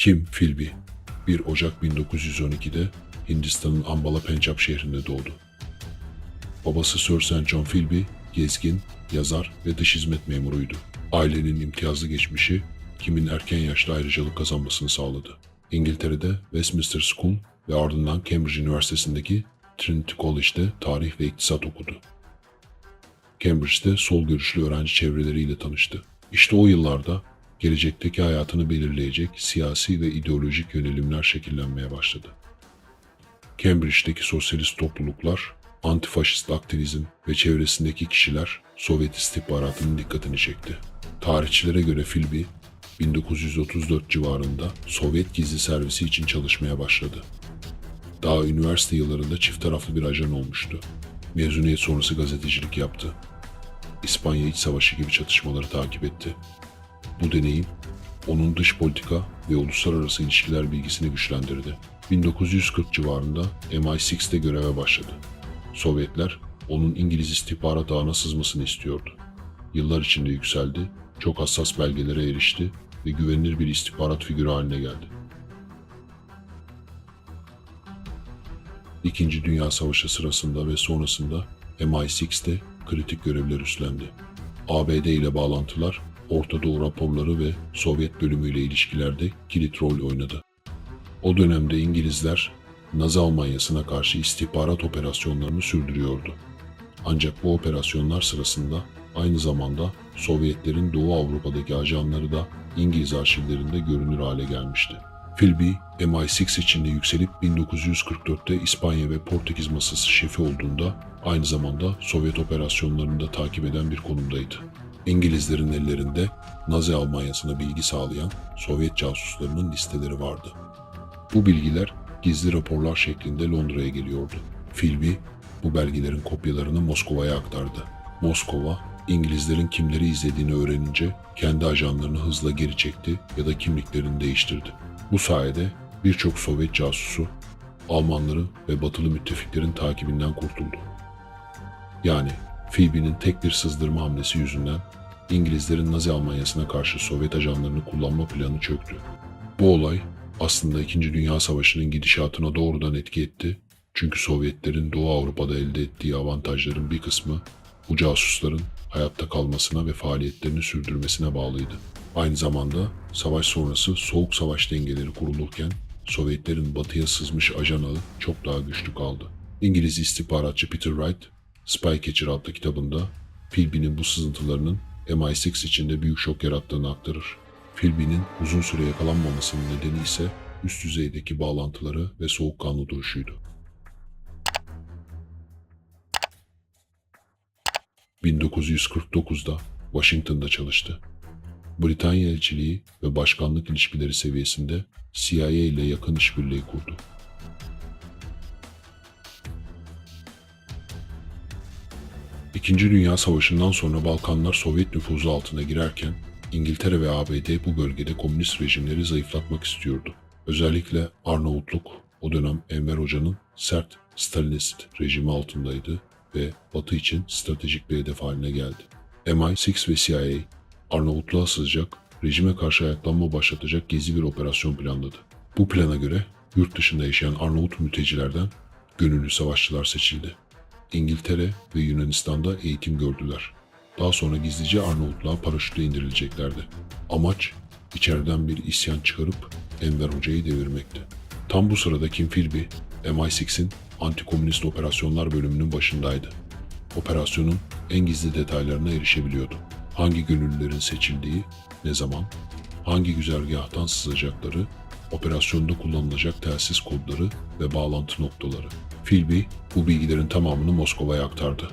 Kim Philby 1 Ocak 1912'de Hindistan'ın Ambala Pencap şehrinde doğdu. Babası Sir St. John Philby, gezgin, yazar ve dış hizmet memuruydu. Ailenin imtiyazlı geçmişi, Kim'in erken yaşta ayrıcalık kazanmasını sağladı. İngiltere'de Westminster School ve ardından Cambridge Üniversitesi'ndeki Trinity College'de tarih ve iktisat okudu. Cambridge'de sol görüşlü öğrenci çevreleriyle tanıştı. İşte o yıllarda gelecekteki hayatını belirleyecek siyasi ve ideolojik yönelimler şekillenmeye başladı. Cambridge'deki sosyalist topluluklar, antifaşist aktivizm ve çevresindeki kişiler Sovyet istihbaratının dikkatini çekti. Tarihçilere göre Philby, 1934 civarında Sovyet gizli servisi için çalışmaya başladı. Daha üniversite yıllarında çift taraflı bir ajan olmuştu. Mezuniyet sonrası gazetecilik yaptı. İspanya İç Savaşı gibi çatışmaları takip etti. Bu deneyim onun dış politika ve uluslararası ilişkiler bilgisini güçlendirdi. 1940 civarında MI6'te göreve başladı. Sovyetler onun İngiliz istihbarat ağına sızmasını istiyordu. Yıllar içinde yükseldi, çok hassas belgelere erişti ve güvenilir bir istihbarat figürü haline geldi. İkinci Dünya Savaşı sırasında ve sonrasında MI6'te kritik görevler üstlendi. ABD ile bağlantılar, Orta Doğu raporları ve Sovyet bölümüyle ilişkilerde kilit rol oynadı. O dönemde İngilizler Nazi Almanyası'na karşı istihbarat operasyonlarını sürdürüyordu. Ancak bu operasyonlar sırasında aynı zamanda Sovyetlerin Doğu Avrupa'daki ajanları da İngiliz arşivlerinde görünür hale gelmişti. Philby, MI6 içinde yükselip 1944'te İspanya ve Portekiz masası şefi olduğunda aynı zamanda Sovyet operasyonlarını da takip eden bir konumdaydı. İngilizlerin ellerinde Nazi Almanyası'na bilgi sağlayan Sovyet casuslarının listeleri vardı. Bu bilgiler gizli raporlar şeklinde Londra'ya geliyordu. Philby bu belgelerin kopyalarını Moskova'ya aktardı. Moskova, İngilizlerin kimleri izlediğini öğrenince kendi ajanlarını hızla geri çekti ya da kimliklerini değiştirdi. Bu sayede birçok Sovyet casusu Almanları ve batılı müttefiklerin takibinden kurtuldu. Yani Philby'nin tek bir sızdırma hamlesi yüzünden İngilizlerin Nazi Almanyası'na karşı Sovyet ajanlarını kullanma planı çöktü. Bu olay aslında İkinci Dünya Savaşı'nın gidişatına doğrudan etki etti. Çünkü Sovyetlerin Doğu Avrupa'da elde ettiği avantajların bir kısmı bu casusların hayatta kalmasına ve faaliyetlerini sürdürmesine bağlıydı. Aynı zamanda savaş sonrası soğuk savaş dengeleri kurulurken Sovyetlerin batıya sızmış ajan ağı çok daha güçlü kaldı. İngiliz istihbaratçı Peter Wright, Spycatcher adlı kitabında Philby'nin bu sızıntılarının MI6 içinde büyük şok yarattığını aktarır. Philby'nin uzun süre yakalanmamasının nedeni ise üst düzeydeki bağlantıları ve soğukkanlı duruşuydu. 1949'da Washington'da çalıştı. Britanya elçiliği ve başkanlık ilişkileri seviyesinde CIA ile yakın işbirliği kurdu. İkinci Dünya Savaşı'ndan sonra Balkanlar Sovyet nüfuzu altına girerken İngiltere ve ABD bu bölgede komünist rejimleri zayıflatmak istiyordu. Özellikle Arnavutluk o dönem Enver Hoca'nın sert Stalinist rejimi altındaydı ve Batı için stratejik bir hedef haline geldi. MI6 ve CIA Arnavutluğa sızacak, rejime karşı ayaklanma başlatacak gizli bir operasyon planladı. Bu plana göre yurt dışında yaşayan Arnavut mültecilerden gönüllü savaşçılar seçildi. İngiltere ve Yunanistan'da eğitim gördüler. Daha sonra gizlice Arnavutluğa paraşütle indirileceklerdi. Amaç içeriden bir isyan çıkarıp Enver Hoca'yı devirmekti. Tam bu sırada Kim Philby, MI6'in antikomünist operasyonlar bölümünün başındaydı. Operasyonun en gizli detaylarına erişebiliyordu. Hangi gönüllülerin seçildiği, ne zaman, hangi güzergahtan sızacakları, operasyonda kullanılacak telsiz kodları ve bağlantı noktaları. Philby bu bilgilerin tamamını Moskova'ya aktardı.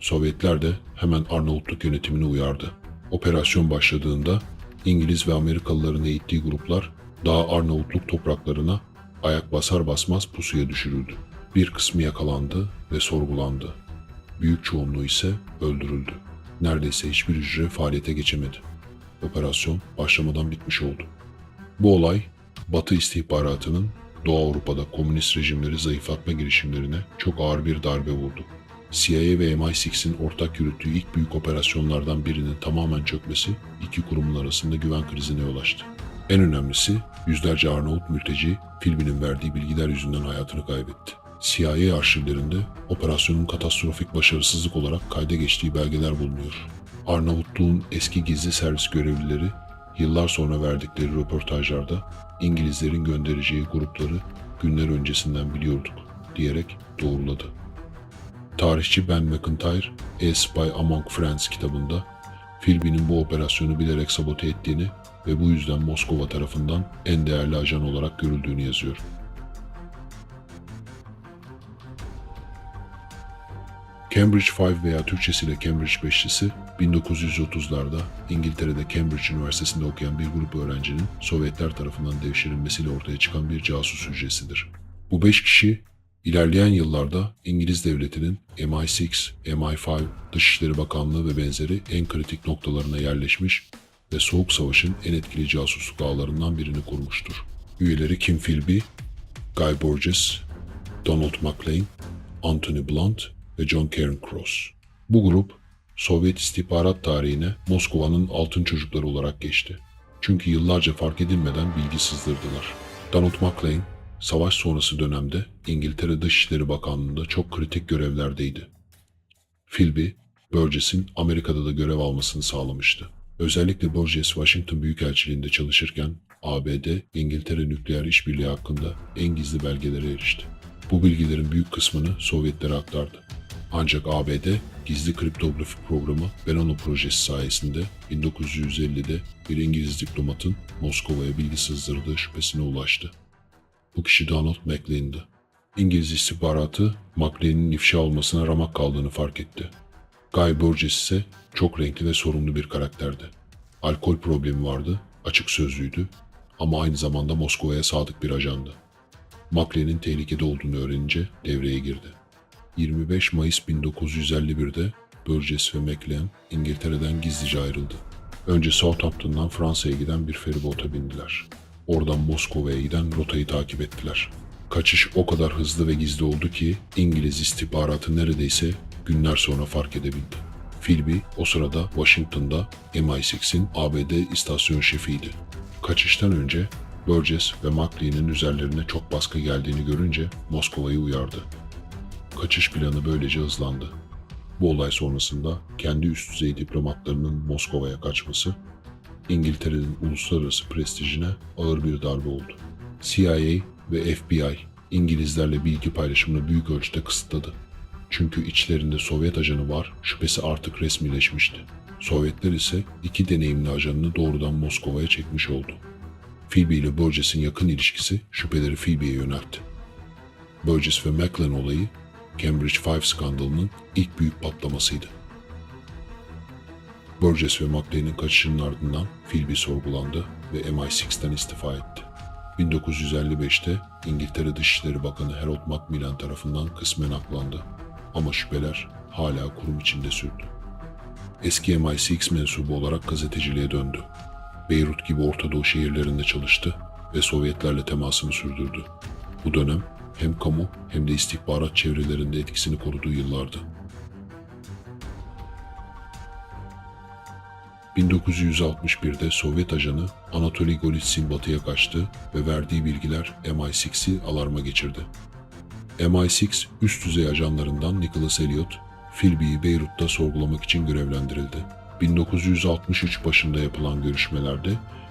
Sovyetler de hemen Arnavutluk yönetimine uyardı. Operasyon başladığında İngiliz ve Amerikalıların eğittiği gruplar daha Arnavutluk topraklarına ayak basar basmaz pusuya düşürüldü. Bir kısmı yakalandı ve sorgulandı. Büyük çoğunluğu ise öldürüldü. Neredeyse hiçbir hücre faaliyete geçemedi. Operasyon başlamadan bitmiş oldu. Bu olay Batı istihbaratının Doğu Avrupa'da komünist rejimleri zayıflatma girişimlerine çok ağır bir darbe vurdu. CIA ve MI6'in ortak yürüttüğü ilk büyük operasyonlardan birinin tamamen çökmesi iki kurumun arasında güven krizine yol açtı. En önemlisi yüzlerce Arnavut mülteci Filbi'nin verdiği bilgiler yüzünden hayatını kaybetti. CIA arşivlerinde operasyonun katastrofik başarısızlık olarak kayda geçtiği belgeler bulunuyor. Arnavutluğun eski gizli servis görevlileri yıllar sonra verdikleri röportajlarda İngilizlerin göndereceği grupları günler öncesinden biliyorduk diyerek doğruladı. Tarihçi Ben McIntyre, A Spy Among Friends kitabında Philby'nin bu operasyonu bilerek sabote ettiğini ve bu yüzden Moskova tarafından en değerli ajan olarak görüldüğünü yazıyor. Cambridge Five veya Türkçesiyle Cambridge Beşlisi 1930'larda İngiltere'de Cambridge Üniversitesi'nde okuyan bir grup öğrencinin Sovyetler tarafından devşirilmesiyle ortaya çıkan bir casus hücresidir. Bu beş kişi ilerleyen yıllarda İngiliz devletinin MI6, MI5, Dışişleri Bakanlığı ve benzeri en kritik noktalarına yerleşmiş ve Soğuk Savaş'ın en etkili casusluk ağlarından birini kurmuştur. Üyeleri Kim Philby, Guy Burgess, Donald McLean, Anthony Blunt ve John Cairncross. Bu grup Sovyet istihbarat tarihine Moskova'nın altın çocukları olarak geçti. Çünkü yıllarca fark edilmeden bilgi sızdırdılar. Donald McLean, savaş sonrası dönemde İngiltere Dışişleri Bakanlığı'nda çok kritik görevlerdeydi. Philby, Burgess'in Amerika'da da görev almasını sağlamıştı. Özellikle Burgess Washington Büyükelçiliğinde çalışırken ABD, İngiltere nükleer işbirliği hakkında en gizli belgelere erişti. Bu bilgilerin büyük kısmını Sovyetlere aktardı. Ancak ABD gizli kriptografi programı Venona projesi sayesinde 1950'de bir İngiliz diplomatın Moskova'ya bilgi sızdırdığı şüphesine ulaştı. Bu kişi Donald McLean'dı. İngiliz istihbaratı McLean'in ifşa olmasına ramak kaldığını fark etti. Guy Burgess ise çok renkli ve sorumlu bir karakterdi. Alkol problemi vardı, açık sözlüydü ama aynı zamanda Moskova'ya sadık bir ajandı. McLean'in tehlikede olduğunu öğrenince devreye girdi. 25 Mayıs 1951'de Burgess ve McLean İngiltere'den gizlice ayrıldı. Önce Southampton'dan Fransa'ya giden bir feribota bindiler. Oradan Moskova'ya giden rotayı takip ettiler. Kaçış o kadar hızlı ve gizli oldu ki İngiliz istihbaratı neredeyse günler sonra fark edebildi. Philby o sırada Washington'da MI6'in ABD istasyon şefiydi. Kaçıştan önce Burgess ve McLean'in üzerlerine çok baskı geldiğini görünce Moskova'yı uyardı. Kaçış planı böylece hızlandı. Bu olay sonrasında kendi üst düzey diplomatlarının Moskova'ya kaçması, İngiltere'nin uluslararası prestijine ağır bir darbe oldu. CIA ve FBI İngilizlerle bilgi paylaşımını büyük ölçüde kısıtladı. Çünkü içlerinde Sovyet ajanı var, şüphesi artık resmileşmişti. Sovyetler ise iki deneyimli ajanını doğrudan Moskova'ya çekmiş oldu. Philby ile Burgess'in yakın ilişkisi şüpheleri Philby'ye yöneltti. Burgess ve Macklin olayı Cambridge Five skandalının ilk büyük patlamasıydı. Burgess ve McLean'in kaçışının ardından Philby sorgulandı ve MI6'ten istifa etti. 1955'te İngiltere Dışişleri Bakanı Harold Macmillan tarafından kısmen aklandı ama şüpheler hala kurum içinde sürdü. Eski MI6 mensubu olarak gazeteciliğe döndü. Beyrut gibi Orta Doğu şehirlerinde çalıştı ve Sovyetlerle temasını sürdürdü. Bu dönem hem kamu hem de istihbarat çevrelerinde etkisini koruduğu yıllardı. 1961'de Sovyet ajanı Anatoly Golitsyn batıya kaçtı ve verdiği bilgiler MI6'i alarma geçirdi. MI6 üst düzey ajanlarından Nicholas Elliot, Philby'yi Beyrut'ta sorgulamak için görevlendirildi. 1963 başında yapılan görüşmelerde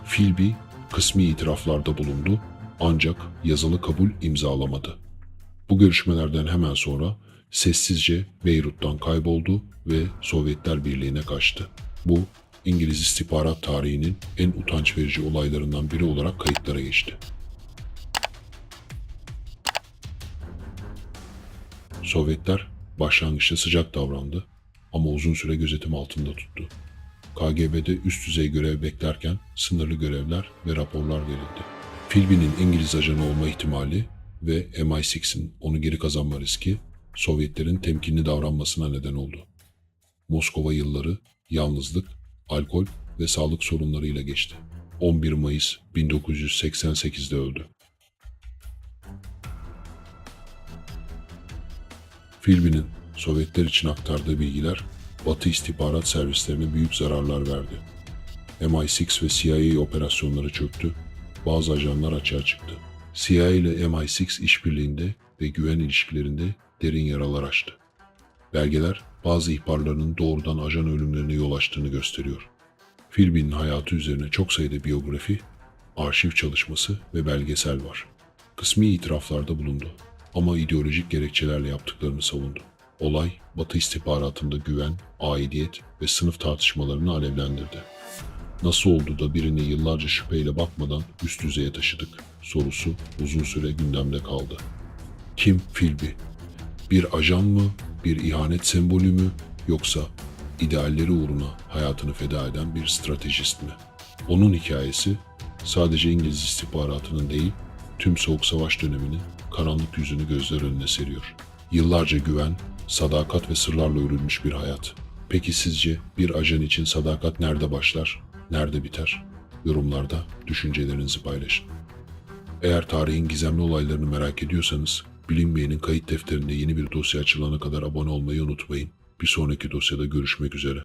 Philby kısmi itiraflarda bulundu ancak yazılı kabul imzalamadı. Bu görüşmelerden hemen sonra sessizce Beyrut'tan kayboldu ve Sovyetler Birliği'ne kaçtı. Bu İngiliz istihbarat tarihinin en utanç verici olaylarından biri olarak kayıtlara geçti. Sovyetler başlangıçta sıcak davrandı ama uzun süre gözetim altında tuttu. KGB'de üst düzey görev beklerken sınırlı görevler ve raporlar verildi. Philby'nin İngiliz ajanı olma ihtimali ve MI6'in onu geri kazanma riski Sovyetlerin temkinli davranmasına neden oldu. Moskova yılları yalnızlık, alkol ve sağlık sorunlarıyla geçti. 11 Mayıs 1988'de öldü. Philby'nin Sovyetler için aktardığı bilgiler Batı istihbarat servislerine büyük zararlar verdi. MI6 ve CIA operasyonları çöktü bazı ajanlar açığa çıktı. CIA ile MI6 işbirliğinde ve güven ilişkilerinde derin yaralar açtı. Belgeler bazı ihbarlarının doğrudan ajan ölümlerine yol açtığını gösteriyor. Philby'nin hayatı üzerine çok sayıda biyografi, arşiv çalışması ve belgesel var. Kısmi itiraflarda bulundu ama ideolojik gerekçelerle yaptıklarını savundu. Olay, Batı istihbaratında güven, aidiyet ve sınıf tartışmalarını alevlendirdi. Nasıl oldu da birine yıllarca şüpheyle bakmadan üst düzeye taşıdık sorusu uzun süre gündemde kaldı. Kim Philby? Bir ajan mı, bir ihanet sembolü mü yoksa idealleri uğruna hayatını feda eden bir stratejist mi? Onun hikayesi sadece İngiliz istihbaratının değil, tüm Soğuk Savaş döneminin karanlık yüzünü gözler önüne seriyor. Yıllarca güven, sadakat ve sırlarla örülmüş bir hayat. Peki sizce bir ajan için sadakat nerede başlar, nerede biter? Yorumlarda düşüncelerinizi paylaşın. Eğer tarihin gizemli olaylarını merak ediyorsanız, bilinmeyenin kayıt defterinde yeni bir dosya açılana kadar abone olmayı unutmayın. Bir sonraki dosyada görüşmek üzere.